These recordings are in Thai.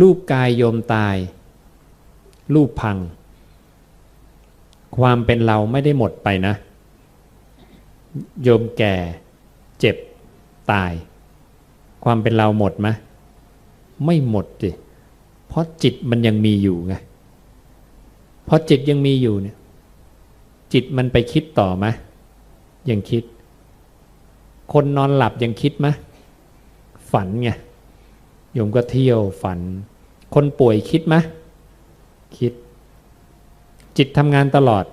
รูปกายโยมตาย รูปพัง ความเป็นเราไม่ได้หมดไปนะ โยมแก่ เจ็บ ตาย ความเป็นเราหมดไหมไม่หมดสิเพราะจิตมันยังมีอยู่ไงเพราะจิตยังมีอยู่เนี่ย จิตมันไปคิดต่อไหมยังคิด คนนอนหลับยังคิดไหมฝันไง โยมก็เที่ยวฝัน คนป่วยคิดไหมคิด จิตทำงานตลอด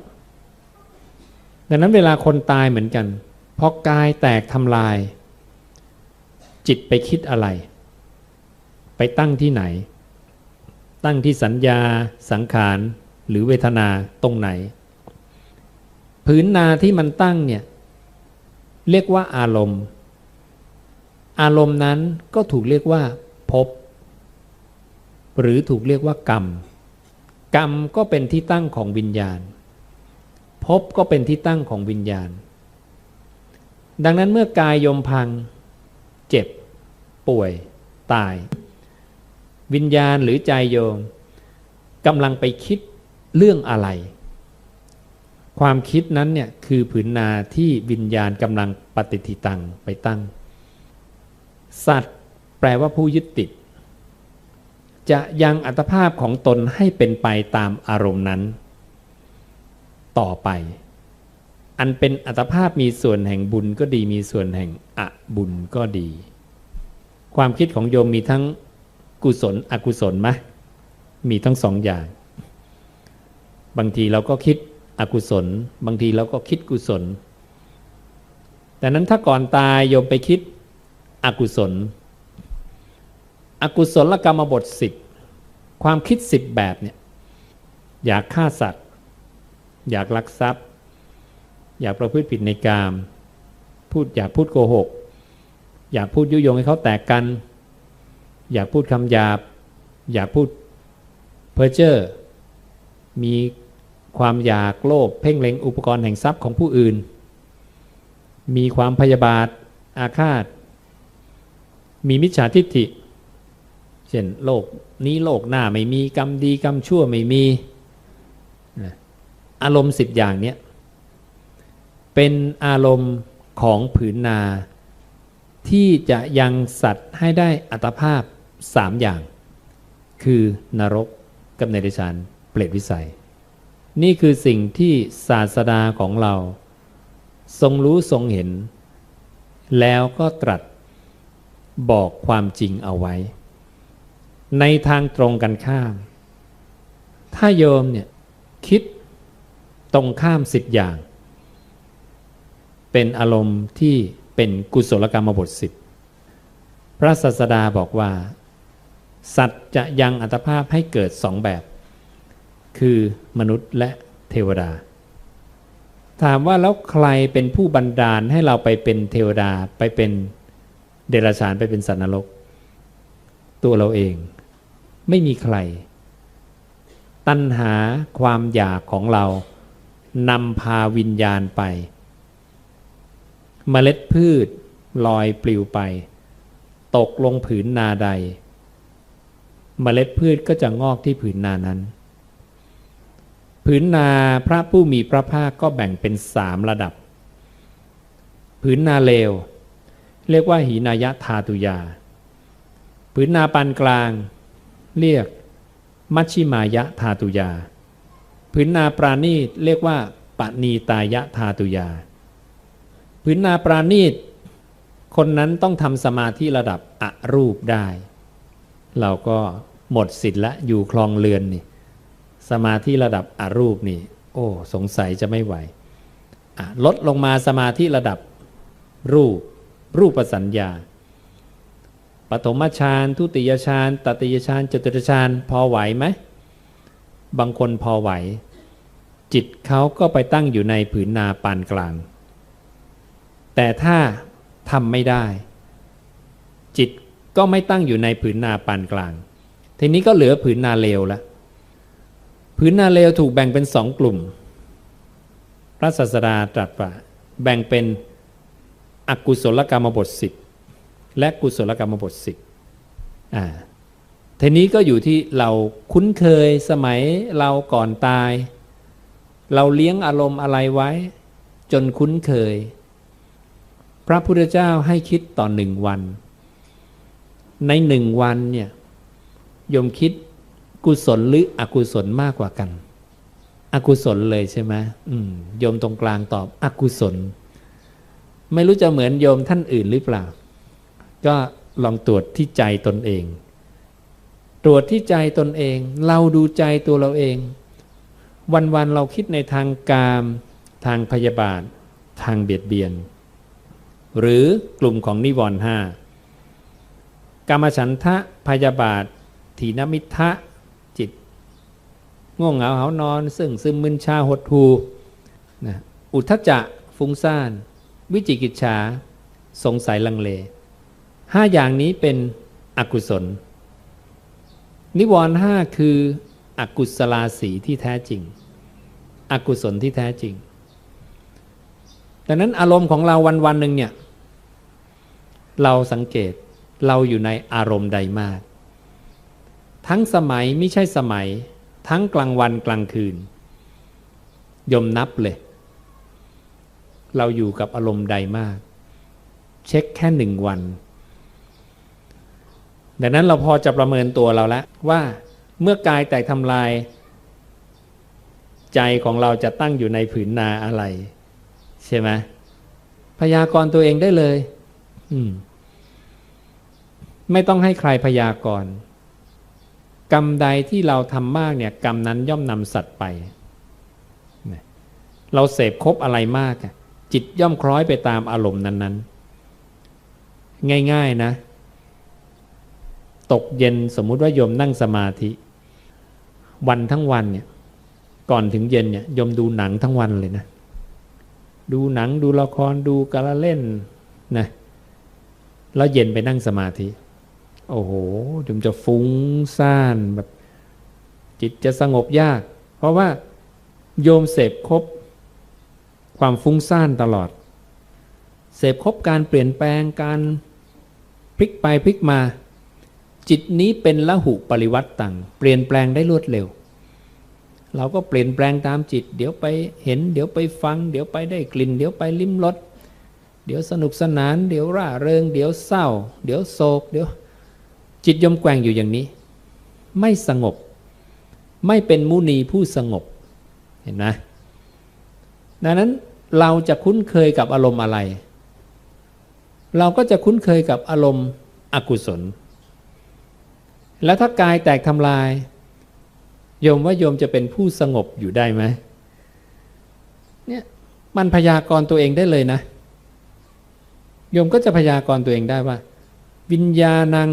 ดังนั้นเวลาคนตายเหมือนกันพอกายแตกทำลาย จิตไปคิดอะไร ไปตั้งที่ไหน ตั้งที่สัญญา สังขาร หรือเวทนาตรงไหน ผืนนาที่มันตั้งเนี่ย เรียกว่าอารมณ์ อารมณ์นั้นก็ถูกเรียกว่า ภพ หรือถูกเรียกว่ากรรม กรรมก็เป็นที่ตั้งของวิญญาณภพก็เป็นที่ตั้งของวิญญาณ ดังนั้นเมื่อกายยมพัง เจ็บ ป่วย ตาย วิญญาณหรือใจโยมกำลังไปคิดเรื่องอะไร ความคิดนั้นเนี่ยคือผืนนาที่วิญญาณกำลังปฏิทิตังไปตั้ง สัตว์ แปลว่าผู้ยึดติด จะยังอัตภาพของตนให้เป็นไปตามอารมณ์นั้น ต่อไป อันเป็นอัตภาพมีส่วนแห่งบุญก็ดีมีส่วนแห่งอบุญก็ดี ความคิดของโยมมีทั้งกุศลอกุศลไหมมีทั้งสองอย่าง บางทีเราก็คิดอกุศล บางทีเราก็คิดกุศล แต่นั้นถ้าก่อนตายโยมไปคิดอกุศล อกุศลกรรมบทสิบความคิดสิบแบบเนี่ยอยากฆ่าสัตว์ อยากลักทรัพย์ อยากประพฤติผิดในกาม พูดอยากพูดโกหก อยากพูดยุยงให้เขาแตกกัน อยากพูดคำหยาบ อยากพูดเพ้อเจ้อมีความอยากโลภเพ่งเล็งอุปกรณ์แห่งทรัพย์ของผู้อื่น มีความพยาบาทอาฆาต มีมิจฉาทิฏฐิ เช่นโลกนี้โลกหน้าไม่มีกรรมดีกรรมชั่วไม่มีอารมณ์สิบอย่างเนี้ยเป็นอารมณ์ของผืนนา ที่จะยังสัตว์ให้ได้อัตภาพสามอย่าง คือนรกกับเนรชานเปรตวิสัย นี่คือสิ่งที่ศาสดาของเรา ทรงรู้ทรงเห็น แล้วก็ตรัสบอกความจริงเอาไว้ ในทางตรงกันข้าม ถ้าโยมเนี่ยคิดตรงข้ามสิบอย่าง เป็นอารมณ์ที่เป็นกุศลกรรมบทสิบพระศาสดาบอกว่า สัตว์จะยังอัตภาพให้เกิดสองแบบ คือมนุษย์และเทวดา ถามว่าแล้วใครเป็นผู้บันดาลให้เราไปเป็นเทวดาไปเป็นเดรัจฉานไปเป็นสัตว์นรก ตัวเราเอง ไม่มีใคร ตัณหาความอยากของเรานำพาวิญญาณไปเมล็ดพืชลอยปลิวไป ตกลงผืนนาใดเมล็ดพืชก็จะงอกที่ผืนนานั้น ผืนนาพระผู้มีพระภาคก็แบ่งเป็นสามระดับ ผืนนาเลว เรียกว่าหีนายะทาตุยา ผืนนาปานกลาง เรียก มัชชิมายะทาตุยาผืนนาปราณีตเรียกว่าปณีตายะทาตุยาผืนนาปราณีตคนนั้นต้องทำสมาธิระดับอรูปได้ เราก็หมดสิทธิ์ละอยู่คลองเรือนนี่ สมาธิระดับอรูปนี่ โอ้ สงสัยจะไม่ไหวลดลงมาสมาธิระดับรูป รูปสัญญา ปฐมฌานทุติยฌานตติยฌานจตุตฌานพอไหวไหมบางคนพอไหว จิตเขาก็ไปตั้งอยู่ในผืนนาปานกลาง แต่ถ้าทำไม่ได้ จิตก็ไม่ตั้งอยู่ในผืนนาปานกลาง ทีนี้ก็เหลือผืนนาเลวแล้วผืนนาเลวถูกแบ่งเป็นสองกลุ่ม พระศาสดาตรัสว่าแบ่งเป็นอกุศลกรรมบทสิบ และกุศลกรรมบทสิบทีนี้ก็อยู่ที่เราคุ้นเคยสมัยเราก่อนตาย เราเลี้ยงอารมณ์อะไรไว้ จนคุ้นเคย พระพุทธเจ้าให้คิดต่อหนึ่งวัน ในหนึ่งวันเนี่ยโยมคิดกุศลหรืออกุศลมากกว่ากัน อกุศลเลยใช่ไหมอืมโยมตรงกลางตอบ อกุศล ไม่รู้จะเหมือนโยมท่านอื่นหรือเปล่า ก็ลองตรวจที่ใจตนเอง ตรวจที่ใจตนเอง เราดูใจตัวเราเอง วันๆเราคิดในทางกามทางพยาบาท ทางเบียดเบียน หรือกลุ่มของนิวรณ์ห้ากามฉันทะพยาบาทถีนมิทะจิต ง่วงเหงาเหานอน ซึ่งซึมมึนชาหดหูนะอุทธจะฟุ้งซ่าน วิจิกิจฉาสงสัยลังเล ห้าอย่างนี้เป็นอกุศล นิวรณ์ห้าคืออกุศลาสีที่แท้จริง อกุศลที่แท้จริงดังนั้นอารมณ์ของเราวันวันหนึ่งเนี่ย เราสังเกตเราอยู่ในอารมณ์ใดมาก ทั้งสมัยไม่ใช่สมัย ทั้งกลางวันกลางคืน ยมนับเลย เราอยู่กับอารมณ์ใดมาก เช็คแค่หนึ่งวัน ดังนั้นเราพอจะประเมินตัวเราแล้วว่าเมื่อกายแตกทำลาย ใจของเราจะตั้งอยู่ในผืนนาอะไร ใช่ไหมพยากรณ์ตัวเองได้เลย อืม ไม่ต้องให้ใครพยากรณ์กรรมใดที่เราทำมากเนี่ย กรรมนั้นย่อมนำสัตว์ไป เราเสพคบอะไรมาก จิตย่อมคล้อยไปตามอารมณ์นั้น ๆ ง่าย ๆ นะ ตกเย็นสมมุติว่าโยมนั่งสมาธิ วันทั้งวันเนี่ยก่อนถึงเย็นเนี่ยโยมดูหนังทั้งวันเลยนะ ดูหนังดูละครดูกาละเล่นนะแล้วเย็นไปนั่งสมาธิ โอ้โหโยมจะฟุ้งซ่านแบบ จิตจะสงบยาก เพราะว่าโยมเสพครบความฟุ้งซ่านตลอด เสพครบการเปลี่ยนแปลงการพลิกไปพลิกมา จิตนี้เป็นละหุปริวัตตังเปลี่ยนแปลงได้รวดเร็ว เราก็เปลี่ยนแปลงตามจิต เดี๋ยวไปเห็น เดี๋ยวไปฟัง เดี๋ยวไปได้กลิ่น เดี๋ยวไปลิ้มรสเดี๋ยวสนุกสนาน เดี๋ยวร่าเริง เดี๋ยวเศร้า เดี๋ยวโศก เดี๋ยว จิตยมแกว่งอยู่อย่างนี้ ไม่สงบ ไม่เป็นมุนีผู้สงบเห็นไหมดังนั้นเราจะคุ้นเคยกับอารมณ์อะไร เราก็จะคุ้นเคยกับอารมณ์อกุศล แล้วถ้ากายแตกทำลาย โยมว่าโยมจะเป็นผู้สงบอยู่ได้ไหมเนี่ยมันพยากรณ์ตัวเองได้เลยนะ โยมก็จะพยากรณ์ตัวเองได้ว่า วิญญาณัง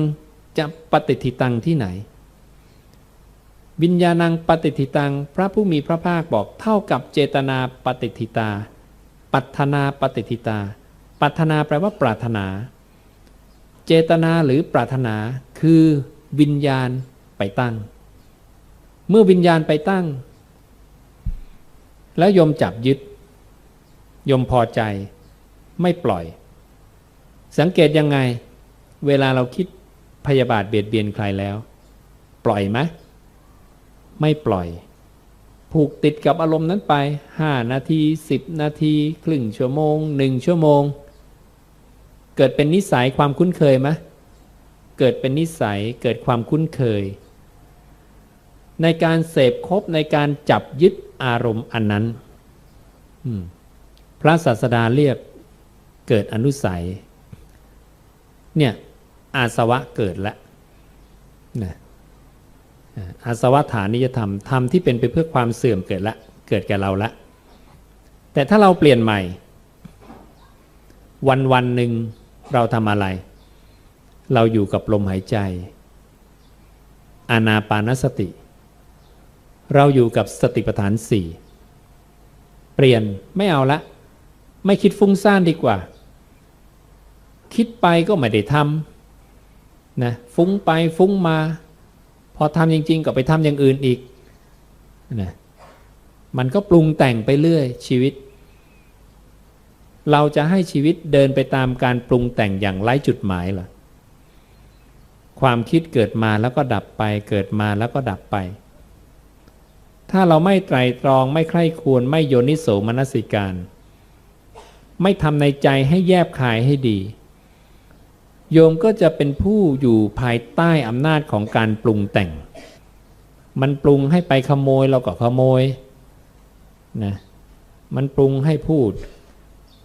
จะปฏิทิตังที่ไหน วิญญาณังปฏิทิตัง พระผู้มีพระภาคบอกเท่ากับเจตนาปฏิทิตา ปัถนาปฏิทิตา ปัถนาแปลว่าปรารถนา เจตนาหรือปรารถนาคือ วิญญาณไปตั้ง เมื่อวิญญาณไปตั้ง แล้วยมจับยึด ยมพอใจไม่ปล่อย สังเกตยังไง เวลาเราคิดพยาบาทเบียดเบียนใครแล้ว ปล่อยไหมไม่ปล่อย ผูกติดกับอารมณ์นั้นไปห้านาทีสิบนาทีครึ่งชั่วโมงหนึ่งชั่วโมง เกิดเป็นนิสัยความคุ้นเคยไหม เกิดเป็นนิสัยเกิดความคุ้นเคย ในการเสพคบในการจับยึดอารมณ์อันนั้นพระศาสดาเรียกเกิดอนุสัย เนี่ยอาสวะเกิดแล้วนะอาสวะฐานิยธรรมธรรมที่เป็นไปเพื่อความเสื่อมเกิดละเกิดแก่เราละ แต่ถ้าเราเปลี่ยนใหม่ วันวันหนึ่งเราทำอะไร เราอยู่กับลมหายใจ อานาปานสติ เราอยู่กับสติปัฏฐานสี่เปลี่ยนไม่เอาละ ไม่คิดฟุ้งซ่านดีกว่า คิดไปก็ไม่ได้ทำนะฟุ้งไปฟุ้งมา พอทำจริง ๆ ก็ไปทำอย่างอื่นอีกนะมันก็ปรุงแต่งไปเรื่อยชีวิต เราจะให้ชีวิตเดินไปตามการปรุงแต่งอย่างไร้จุดหมายเหรอ ความคิดเกิดมาแล้วก็ดับไป เกิดมาแล้วก็ดับไป ถ้าเราไม่ไตรตรองไม่ใคร่ควรไม่โยนิโสมนสิการ ไม่ทำในใจให้แยบคายให้ดี โยมก็จะเป็นผู้อยู่ภายใต้อำนาจของการปรุงแต่ง มันปรุงให้ไปขโมยเราก็ขโมยนะมันปรุงให้พูด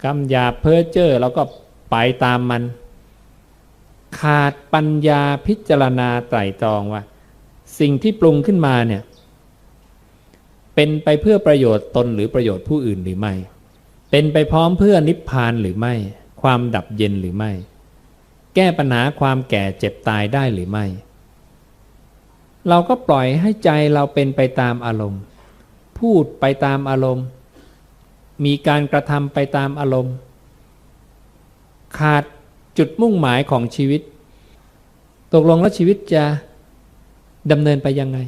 กำหยาเพ้อเจ้อเราก็ไปตามมัน ขาดปัญญาพิจารณาไตรตรองว่า สิ่งที่ปรุงขึ้นมาเนี่ยเป็นไปเพื่อประโยชน์ตนหรือประโยชน์ผู้อื่นหรือไม่ เป็นไปพร้อมเพื่อนิพพานหรือไม่ ความดับเย็นหรือไม่ แก้ปัญหาความแก่เจ็บตายได้หรือไม่ เราก็ปล่อยให้ใจเราเป็นไปตามอารมณ์ พูดไปตามอารมณ์ มีการกระทำไปตามอารมณ์ ขาด จุดมุ่งหมายของชีวิต ตกลงแล้วชีวิตจะดำเนินไปยังไง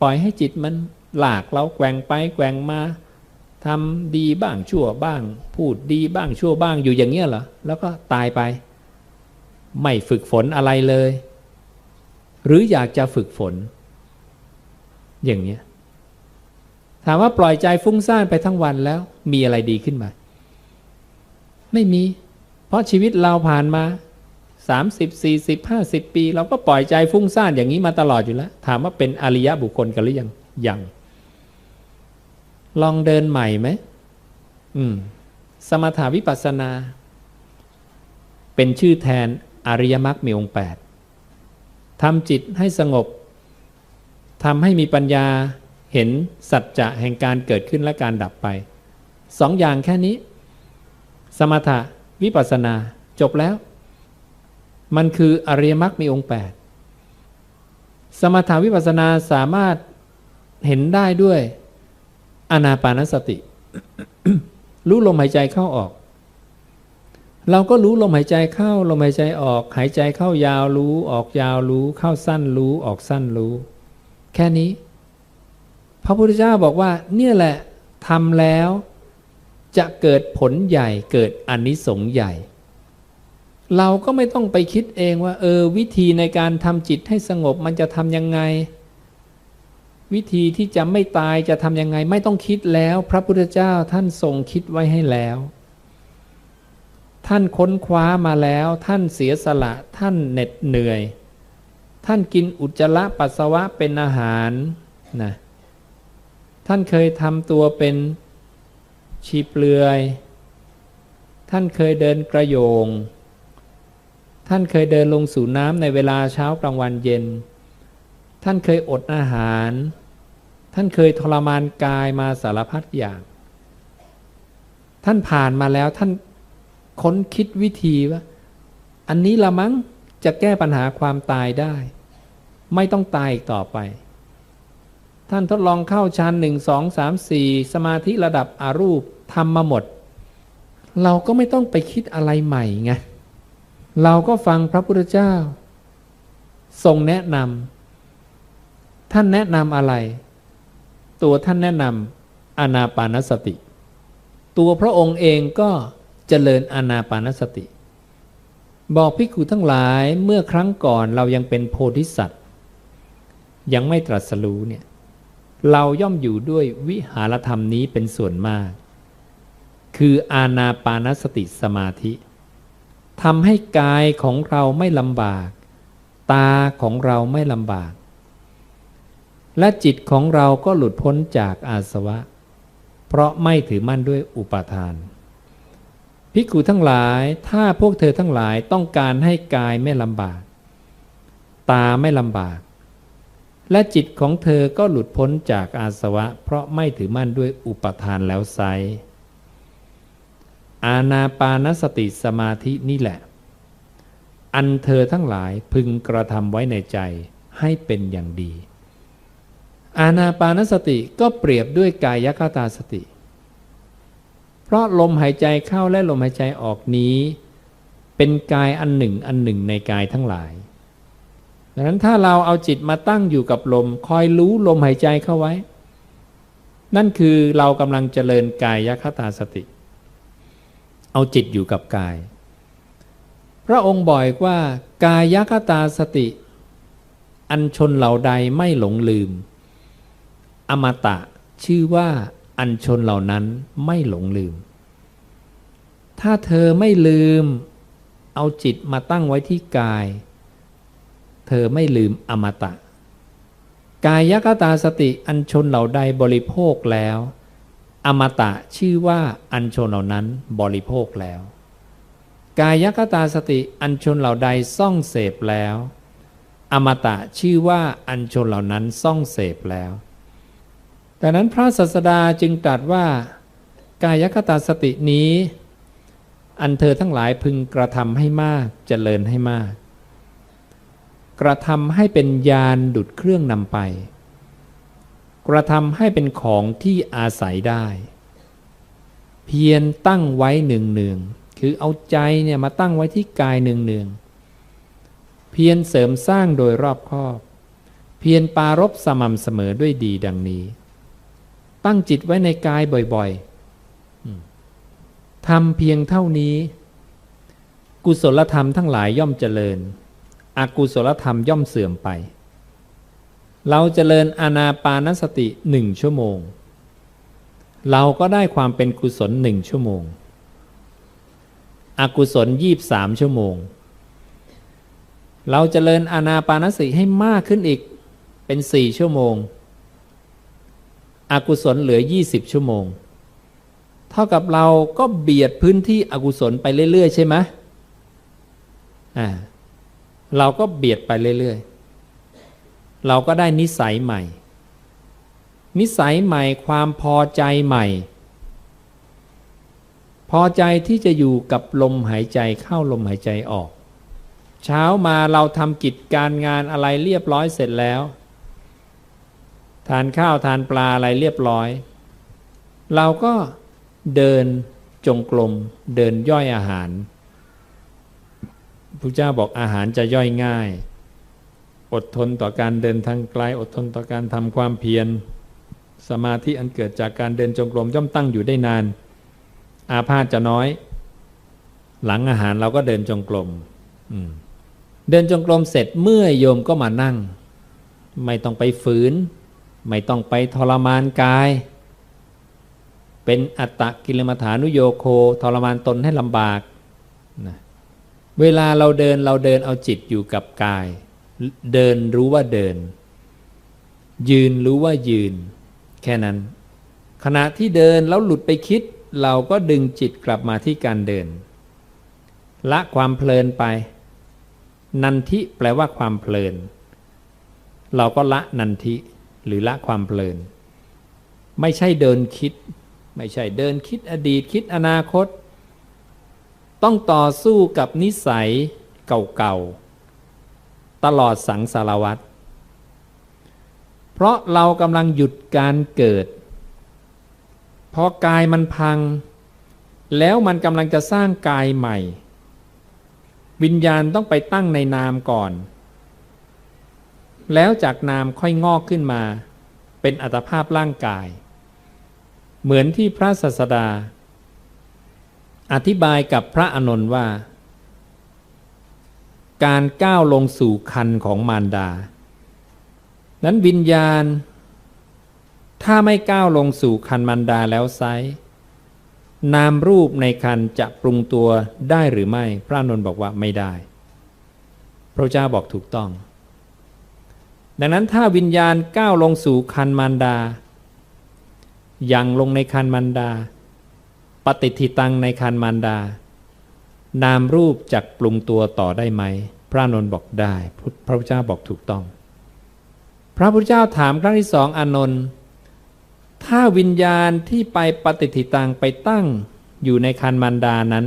ปล่อยให้จิตมันหลากเราแกว่งไปแกว่งมาทำดีบ้างชั่วบ้าง พูดดีบ้างชั่วบ้างอยู่อย่างเงี้ยเหรอแล้วก็ตายไป ไม่ฝึกฝนอะไรเลย หรืออยากจะฝึกฝน อย่างเนี้ยถามว่าปล่อยใจฟุ้งซ่านไปทั้งวันแล้ว มีอะไรดีขึ้นมาไม่มี ราะชีวิตเราผ่านมา 30 40 50 ปี เราก็ปล่อยใจฟุ้งซ่านอย่างนี้มาตลอดอยู่แล้ว ถามว่าเป็นอริยะบุคคลกันหรือยังยังลองเดินใหม่ไหมอืม สมถาวิปัสสนา เป็นชื่อแทนอริยมรรคมีองค์แปดทำจิตให้สงบทำให้มีปัญญาเห็นสัจจะแห่งการเกิดขึ้นและการดับไปสองอย่างแค่นี้ สมถะ วิปัสสนาจบแล้ว มันคืออริยมรรคมีองค์แปดสมถาวิปัสสนาสามารถเห็นได้ด้วยอนาปานสติ รู้ลมหายใจเข้าออก เราก็รู้ลมหายใจเข้าลมหายใจออก หายใจเข้ายาวรู้ออกยาวรู้ เข้าสั้นรู้ออกสั้นรู้ แค่นี้ พระพุทธเจ้าบอกว่า เนี่ยแหละทำแล้ว จะเกิดผลใหญ่เกิดอนนิสงส์ใหญ่ เราก็ไม่ต้องไปคิดเองว่า เออ วิธีในการทำจิตให้สงบมันจะทำยังไง วิธีที่จะไม่ตายจะทำยังไง ไม่ต้องคิดแล้ว พระพุทธเจ้าท่านทรงคิดไว้ให้แล้ว ท่านค้นคว้ามาแล้ว ท่านเสียสละท่านเหน็ดเหนื่อย ท่านกินอุจจาระปัสสาวะเป็นอาหารนะท่านเคยทำตัวเป็น ชีเปลือย ท่านเคยเดินกระโยง ท่านเคยเดินลงสู่น้ำในเวลาเช้ากลางวันเย็น ท่านเคยอดอาหาร ท่านเคยทรมานกายมาสารพัดอย่าง ท่านผ่านมาแล้วท่านค้นคิดวิธีว่า อันนี้ละมั้งจะแก้ปัญหาความตายได้ ไม่ต้องตายอีกต่อไป ท่านทดลองเข้าชั้นหนึ่งสองสามสี่สมาธิระดับอารูป ทำมาหมด เราก็ไม่ต้องไปคิดอะไรใหม่ไงเราก็ฟังพระพุทธเจ้า ทรงแนะนำท่านแนะนำอะไร ตัวท่านแนะนำอานาปานสติ ตัวพระองค์เองก็เจริญอานาปานสติ บอกภิกุทั้งหลายเมื่อครั้งก่อนเรายังเป็นโพธิสัตว์ ยังไม่ตรัสรู้เนี่ยเราย่อมอยู่ด้วยวิหารธรรมนี้เป็นส่วนมาก คืออาณาปานสติสมาธิทำให้กายของเราไม่ลำบาก ตาของเราไม่ลำบาก และจิตของเราก็หลุดพ้นจากอาสวะ เพราะไม่ถือมั่นด้วยอุปาทานภิกขุทั้งหลายถ้าพวกเธอทั้งหลายต้องการให้กายไม่ลำบาก ตาไม่ลำบาก และจิตของเธอก็หลุดพ้นจากอาสวะ เพราะไม่ถือมั่นด้วยอุปทานแล้วไซ อาณาปานสติสมาธินี่แหละ อันเธอทั้งหลายพึงกระทำไว้ในใจให้เป็นอย่างดี อาณาปานสติก็เปรียบด้วยกายคตาสติ เพราะลมหายใจเข้าและลมหายใจออกนี้ เป็นกายอันหนึ่งอันหนึ่งในกายทั้งหลายดังนั้นถ้าเราเอาจิตมาตั้งอยู่กับลม คอยรู้ลมหายใจเข้าไว้ นั่นคือเรากำลังเจริญกายคตาสติ เอาจิตอยู่กับกาย พระองค์บอกว่า กายคตาสติ อันชนเหล่าใดไม่หลงลืม อมตะชื่อว่าอันชนเหล่านั้นไม่หลงลืม ถ้าเธอไม่ลืม เอาจิตมาตั้งไว้ที่กาย เธอไม่ลืมอมตะ กายกตาสติอันชนเหล่าใดบริโภคแล้ว อมตะชื่อว่าอันชนเหล่านั้นบริโภคแล้ว กายกตาสติอันชนเหล่าใดซ่องเสพแล้ว อมตะชื่อว่าอันชนเหล่านั้นซ่องเสพแล้วดังนั้นพระศาสดาจึงตรัสว่า กายคตาสตินี้ อันเธอทั้งหลายพึงกระทำให้มากเจริญให้มาก กระทำให้เป็นยานดุดเครื่องนำไป กระทำให้เป็นของที่อาศัยได้ เพียรตั้งไว้หนึ่งหนึ่งคือเอาใจเนี่ยมาตั้งไว้ที่กายหนึ่งหนึ่งเพียรเสริมสร้างโดยรอบคอบ เพียรปารบสม่ำเสมอด้วยดีดังนี้ ตั้งจิตไว้ในกายบ่อยๆทำเพียงเท่านี้ กุศลธรรมทั้งหลายย่อมเจริญอกุศลธรรมย่อมเสื่อมไป เราเจริญอานาปานสติหนึ่งชั่วโมง เราก็ได้ความเป็นกุศลหนึ่งชั่วโมง อกุศลยีบสามชั่วโมง เราเจริญอานาปานสติให้มากขึ้นอีกเป็นสี่ชั่วโมง อกุศลเหลือ 20 ชั่วโมง เท่ากับเราก็เบียดพื้นที่อกุศลไปเรื่อย ๆ ใช่ไหมอ่าเราก็เบียดไปเรื่อย ๆ เราก็ได้นิสัยใหม่ นิสัยใหม่ความพอใจใหม่ พอใจที่จะอยู่กับลมหายใจเข้าลมหายใจออก เช้ามาเราทำกิจการงานอะไรเรียบร้อยเสร็จแล้ว ทานข้าวทานปลาอะไรเรียบร้อย เราก็เดินจงกรมเดินย่อยอาหารพระเจ้าบอกอาหารจะย่อยง่าย อดทนต่อการเดินทางไกล อดทนต่อการทำความเพียร สมาธิอันเกิดจากการเดินจงกรมย่อมตั้งอยู่ได้นาน อาพาธจะน้อย หลังอาหารเราก็เดินจงกรมเดินจงกรมเสร็จเมื่อโยมก็มานั่ง ไม่ต้องไปฝืน ไม่ต้องไปทรมานกาย เป็นอัตตกิลมัฐานุโยโคทรมานตนให้ลำบากนะเวลาเราเดินเราเดินเอาจิตอยู่กับกาย เดินรู้ว่าเดิน ยืนรู้ว่ายืน แค่นั้น ขณะที่เดินแล้วหลุดไปคิด เราก็ดึงจิตกลับมาที่การเดิน ละความเพลินไป นันทิแปลว่าความเพลิน เราก็ละนันทิหรือละความเพลิน ไม่ใช่เดินคิด ไม่ใช่เดินคิดอดีตคิดอนาคต ต้องต่อสู้กับนิสัยเก่าๆ ตลอดสังสารวัตรเพราะเรากำลังหยุดการเกิด พอกายมันพัง แล้วมันกำลังจะสร้างกายใหม่ วิญญาณต้องไปตั้งในนามก่อน แล้วจากนามค่อยงอกขึ้นมา เป็นอัตภาพร่างกาย เหมือนที่พระศาสดา อธิบายกับพระอนนท์ว่า การก้าวลงสู่คันของมารดา นั้นวิญญาณ ถ้าไม่ก้าวลงสู่คันมารดาแล้วไซนามรูปในคันจะปรุงตัวได้หรือไม่ พระนนท์บอกว่าไม่ได้ พระเจ้าบอกถูกต้อง ดังนั้นถ้าวิญญาณก้าวลงสู่คันมารดา ยังลงในคันมารดา ปฏิทิตังในคันมารดา นามรูปจักปรุงตัวต่อได้ไหม พระนนท์บอกได้ พระพุทธเจ้าบอกถูกต้อง พระพุทธเจ้าถามครั้งที่สองอานนท์ถ้าวิญญาณที่ไปปฏิทิตังไปตั้งอยู่ในคันมารดานั้น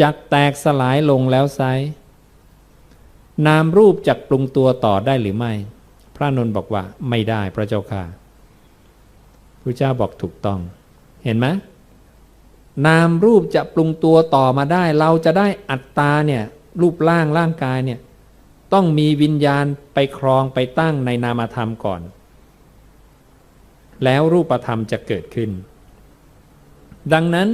จักแตกสลายลงแล้วไซนามรูปจักปรุงตัวต่อได้หรือไม่ พระนนท์บอกว่าไม่ได้พระเจ้าค่ะพระเจ้าบอกถูกต้อง เห็นไหม นามรูปจะปรุงตัวต่อมาได้ เราจะได้อัตตาเนี่ยรูปร่างร่างกายเนี่ยต้องมีวิญญาณไปครองไปตั้งในนามธรรมก่อน แล้วรูปธรรมจะเกิดขึ้น ดังนั้น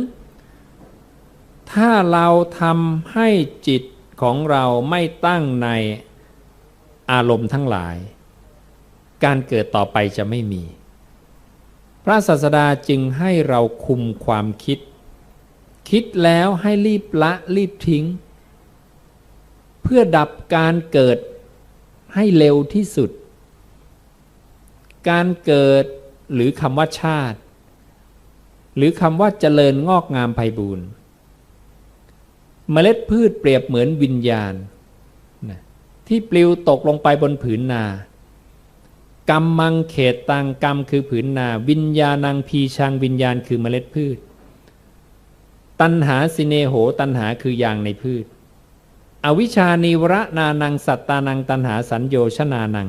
ถ้าเราทำให้จิตของเราไม่ตั้งในอารมณ์ทั้งหลาย การเกิดต่อไปจะไม่มี พระศาสดาจึงให้เราคุมความคิด คิดแล้วให้รีบละรีบทิ้ง เพื่อดับการเกิดให้เร็วที่สุด การเกิดหรือคำว่าชาติ หรือคำว่าเจริญงอกงามไพบูรณ์เมล็ดพืชเปรียบเหมือนวิญญาณนะที่ปลิวตกลงไปบนผืนนากรรมมังเขตตังกรรมคือผืนนา วิญญาณังพีชังวิญญาณคือเมล็ดพืช ตัณหาสิเนโหตัณหาคือยางในพืช อวิชานิวระนานัง สัตตานังตัณหาสัญโยชนานัง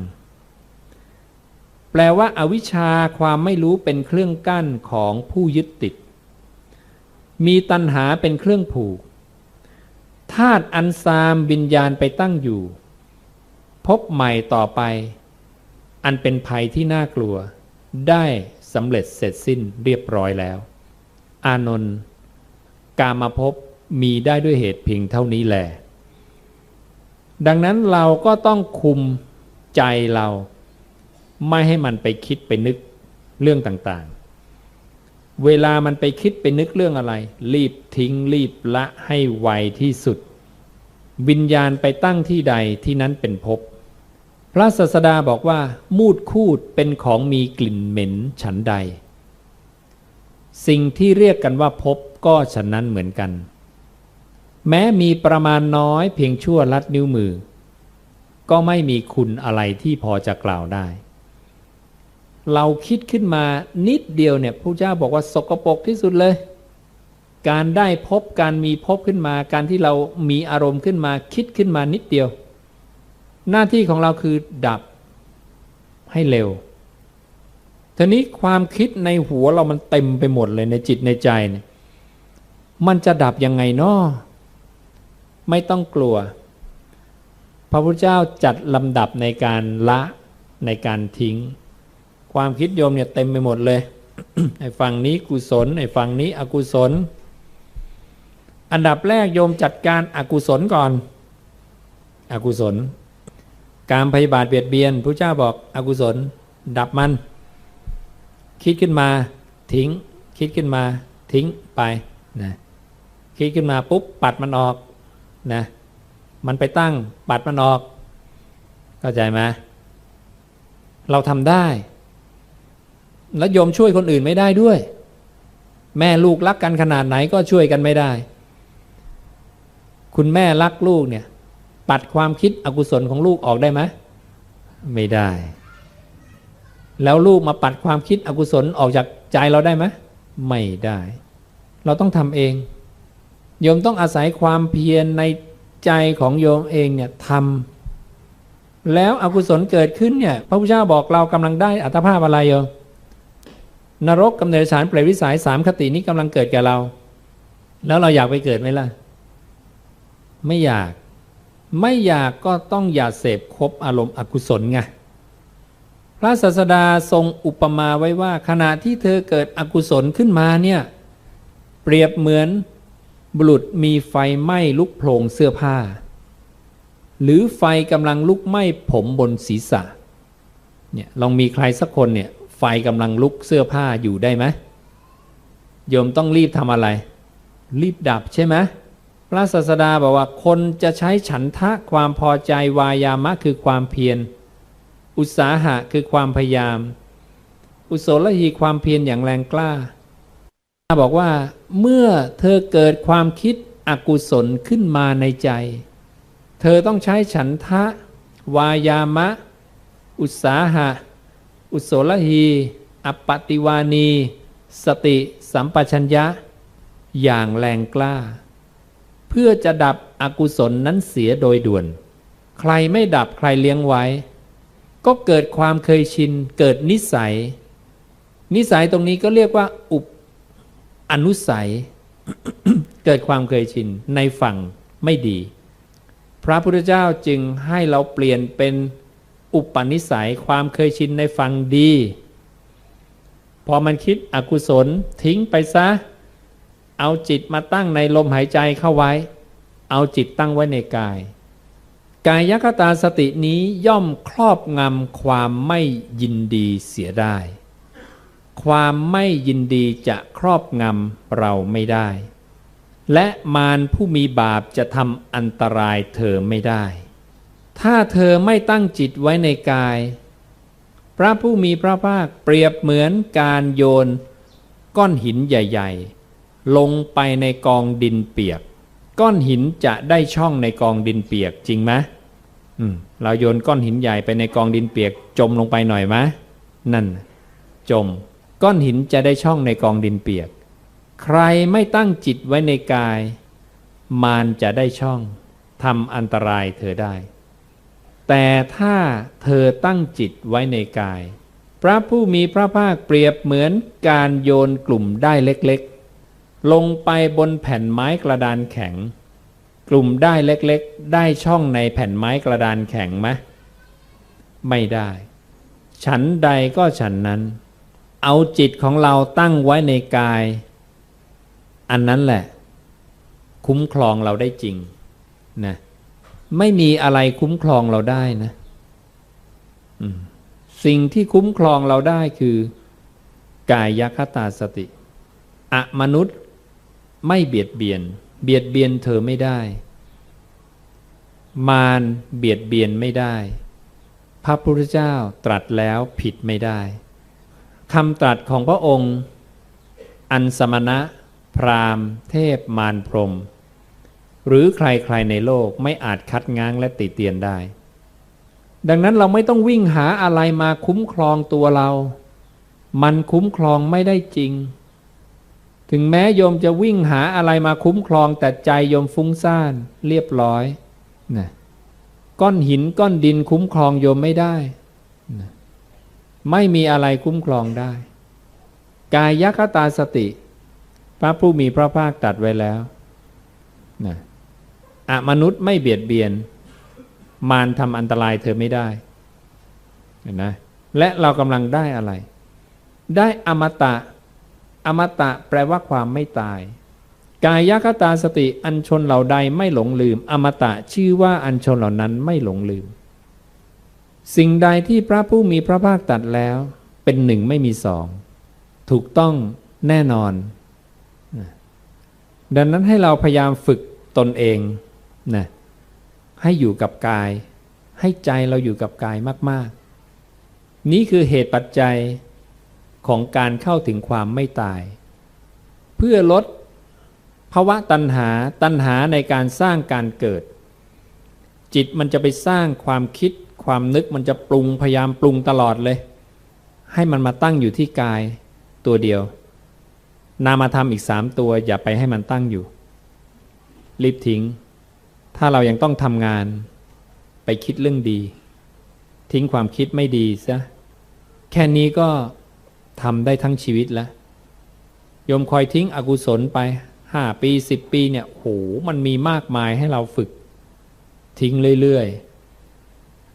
แปลว่าอาวิชชาความไม่รู้เป็นเครื่องกั้นของผู้ยึดติด มีตัณหาเป็นเครื่องผูกธาตุอันซามวิญญาณไปตั้งอยู่ พบใหม่ต่อไป อันเป็นภัยที่น่ากลัว ได้สำเร็จเสร็จสิ้นเรียบร้อยแล้ว อานนท์ การมาพบมีได้ด้วยเหตุเพียงเท่านี้แหละดังนั้นเราก็ต้องคุมใจเรา ไม่ให้มันไปคิดไปนึกเรื่องต่างๆ เวลามันไปคิดไปนึกเรื่องอะไร รีบทิ้งรีบละให้ไวที่สุด วิญญาณไปตั้งที่ใดที่นั้นเป็นภพพระศาสดาบอกว่า มูดคูดเป็นของมีกลิ่นเหม็นฉันใด สิ่งที่เรียกกันว่าภพ ก็ฉันนั้นเหมือนกัน แม้มีประมาณน้อยเพียงชั่วลัดนิ้วมือ ก็ไม่มีคุณอะไรที่พอจะกล่าวได้ เราคิดขึ้นมานิดเดียวเนี่ยพระเจ้าบอกว่าสกปรกที่สุดเลย การได้พบการมีพบขึ้นมา การที่เรามีอารมณ์ขึ้นมาคิดขึ้นมานิดเดียว หน้าที่ของเราคือดับให้เร็วทีนี้ความคิดในหัวเรามันเต็มไปหมดเลยในจิตในใจเนี่ย มันจะดับยังไงนาะไม่ต้องกลัว พระพุทธเจ้าจัดลำดับในการละในการทิ้ง ความคิดโยมเนี่ยเต็มไปหมดเลยไอ้ฝั่งนี้กุศลไอ้ฝั่งนี้อกุศล อันดับแรกโยมจัดการอากุศลก่อน อกุศล การพยาบาทเบียดเบียนพระเจ้าบอกอกุศล ดับมัน คิดขึ้นมาทิ้ง คิดขึ้นมาทิ้งไปนะ คิดขึ้นมาปุ๊บปัดมันออกนะมันไปตั้งปัดมันออก เข้าใจไหมเราทำได้ แล้วยมช่วยคนอื่นไม่ได้ด้วย แม่ลูกรักกันขนาดไหนก็ช่วยกันไม่ได้ คุณแม่รักลูกเนี่ย ปัดความคิดอกุศลของลูกออกได้ไหมไม่ได้ แล้วลูกมาปัดความคิดอกุศลออกจากใจเราได้ไหมไม่ได้ เราต้องทำเอง โยมต้องอาศัยความเพียรในใจของโยมเองเนี่ยทำแล้วอกุศลเกิดขึ้นเนี่ยพระพุทธเจ้าบอกเรากำลังได้อัตภาพอะไรโยมนรกกำเนิดสารเปรตวิสัยสามคตินี้กำลังเกิดแก่เรา แล้วเราอยากไปเกิดไหมล่ะ ไม่อยาก ไม่อยากก็ต้องอย่าเสพคบอารมณ์อกุศลไงพระศาสดาทรงอุปมาไว้ว่าขณะที่เธอเกิดอกุศลขึ้นมาเนี่ยเปรียบเหมือน บุรุษมีไฟไหม้ลุกโผลงเสื้อผ้า หรือไฟกำลังลุกไหม้ผมบนศีรษะเนี่ยลองมีใครสักคนเนี่ยไฟกำลังลุกเสื้อผ้าอยู่ได้ไหมโยมต้องรีบทำอะไร รีบดับใช่ไหมพระศาสดาบอกว่าคนจะใช้ฉันทะความพอใจวายามะคือความเพียร อุตสาหะคือความพยายาม อุโสลหีความเพียรอย่างแรงกล้า บอกว่าเมื่อเธอเกิดความคิดอกุศลขึ้นมาในใจ เธอต้องใช้ฉันทะ วายามะ อุตสาหะ อุโสลหีอปปติวานี สติสัมปชัญญะ อย่างแรงกล้า เพื่อจะดับอกุศลนั้นเสียโดยด่วน ใครไม่ดับใครเลี้ยงไว้ ก็เกิดความเคยชิน เกิดนิสัย นิสัยตรงนี้ก็เรียกว่า อุป อนุสัยเกิดความเคยชินในฝั่งไม่ดี พระพุทธเจ้าจึงให้เราเปลี่ยนเป็นอุปนิสัยความเคยชินในฝั่งดี พอมันคิดอกุศลทิ้งไปซะ เอาจิตมาตั้งในลมหายใจเข้าไว้ เอาจิตตั้งไว้ในกาย กายยคตาสตินี้ย่อมครอบงำความไม่ยินดีเสียได้ ความไม่ยินดีจะครอบงำเราไม่ได้ และมารผู้มีบาปจะทำอันตรายเธอไม่ได้ ถ้าเธอไม่ตั้งจิตไว้ในกาย พระผู้มีพระภาคเปรียบเหมือนการโยน ก้อนหินใหญ่ ๆ ลงไปในกองดินเปียก ก้อนหินจะได้ช่องในกองดินเปียกจริงไหมอืมเราโยนก้อนหินใหญ่ไปในกองดินเปียกจมลงไปหน่อยไหมนั่น จม ก้อนหินจะได้ช่องในกองดินเปียก ใครไม่ตั้งจิตไว้ในกาย มารจะได้ช่องทำอันตรายเธอได้ แต่ถ้าเธอตั้งจิตไว้ในกาย พระผู้มีพระภาคเปรียบเหมือนการโยนกลุ่มได้เล็กๆ ลงไปบนแผ่นไม้กระดานแข็ง กลุ่มได้เล็กๆ ได้ช่องในแผ่นไม้กระดานแข็งไหมไม่ได้ ฉันใดก็ฉันนั้น เอาจิตของเราตั้งไว้ในกาย อันนั้นแหละ คุ้มครองเราได้จริงนะไม่มีอะไรคุ้มครองเราได้นะสิ่งที่คุ้มครองเราได้คือกายคตาสติอะมนุษย์ไม่เบียดเบียน เบียดเบียนเธอไม่ได้ มารเบียดเบียนไม่ได้ พระพุทธเจ้าตรัสแล้วผิดไม่ได้ คำตรัสของพระองค์ อันสมณะ พราหมณ์ เทพมารพรม หรือใครๆในโลกไม่อาจคัดง้างและติเตียนได้ ดังนั้นเราไม่ต้องวิ่งหาอะไรมาคุ้มครองตัวเรา มันคุ้มครองไม่ได้จริง ถึงแม้โยมจะวิ่งหาอะไรมาคุ้มครองแต่ใจโยมฟุ้งซ่านเรียบร้อยนะก้อนหินก้อนดินคุ้มครองโยมไม่ได้ ไม่มีอะไรคุ้มครองได้ กายคตาสติ พระผู้มีพระภาคตัดไว้แล้วนะอะมนุษย์ไม่เบียดเบียน มารทำอันตรายเธอไม่ได้เห็นไหมและเรากำลังได้อะไร ได้อมตะ อมตะแปลว่าความไม่ตาย กายคตาสติอันชนเหล่าใดไม่หลงลืม อมตะชื่อว่าอันชนเหล่านั้นไม่หลงลืม สิ่งใดที่พระผู้มีพระภาคตัดแล้ว เป็นหนึ่งไม่มีสอง ถูกต้องแน่นอนนะดังนั้นให้เราพยายามฝึกตนเองนะให้อยู่กับกาย ให้ใจเราอยู่กับกายมาก ๆ นี่คือเหตุปัจจัยของการเข้าถึงความไม่ตาย เพื่อลดภาวะตัณหาตัณหาในการสร้างการเกิด จิตมันจะไปสร้างความคิด ความนึกมันจะปรุงพยายามปรุงตลอดเลย ให้มันมาตั้งอยู่ที่กายตัวเดียว นามาทำอีกสามตัวอย่าไปให้มันตั้งอยู่ รีบทิ้ง ถ้าเรายังต้องทำงาน ไปคิดเรื่องดี ทิ้งความคิดไม่ดีซะแค่นี้ก็ทำได้ทั้งชีวิตแล้วยมคอยทิ้งอกุศลไปห้าปีสิบปีเนี่ยโหมันมีมากมายให้เราฝึก ทิ้งเรื่อยๆ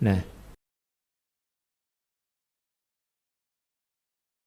นะ